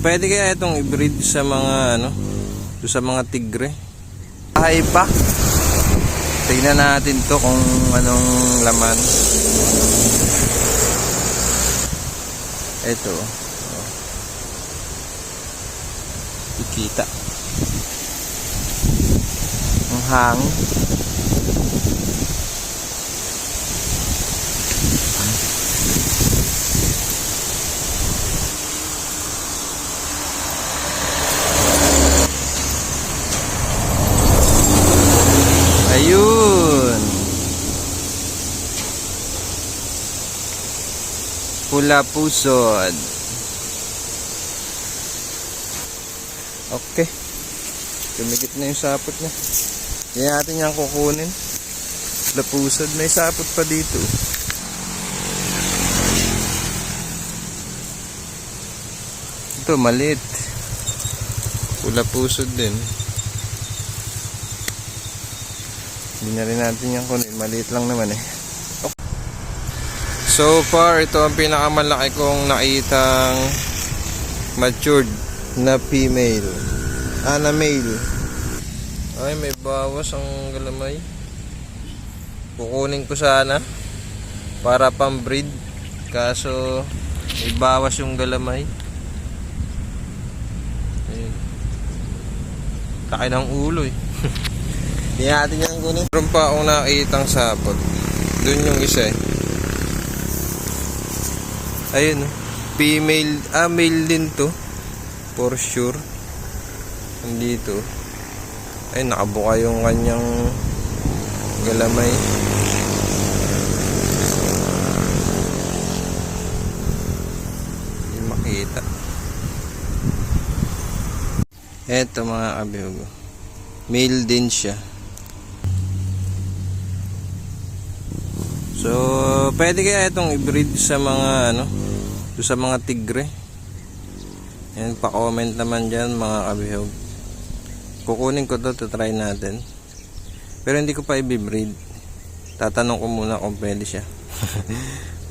Pwede kaya itong i-breed sa mga ano, sa mga tigre. Bahay pa. Tignan natin to kung anong laman. Ito. Oh. Kikita. Ang hang. Ayun. Pula pusod. Okay. Kumikit na yung sapot niya. Hindi natin yan kukunin. Pula pusod. May sapot pa dito. Ito, maliit. Pula pusod din. Hindi na rin natin yan kunin. Maliit lang naman eh. So far, ito ang pinakamalaki kong nakitang matured na female. Ah, na male. Ay, may bawas ang galamay. Kukunin ko sana para pang-breed. Kaso, may bawas yung galamay. Ayun. Laki ng ulo eh. Hindi natin yan kunin. Meron pa akong nakitang sapot. Doon yung isa eh. Ayun. oh. Female, ah male din to. For sure. Nandito. Ay, nakabuka yung kanyang galamay. Hindi makita. Eto mga kabihog. Male din siya. So, pwede kaya itong i-breed sa mga ano, doon sa mga tigre. Yan, pa-comment naman dyan mga kabihog. Kukunin ko to, to try natin. Pero hindi ko pa i-breed. Tatanong ko muna kung pwede siya.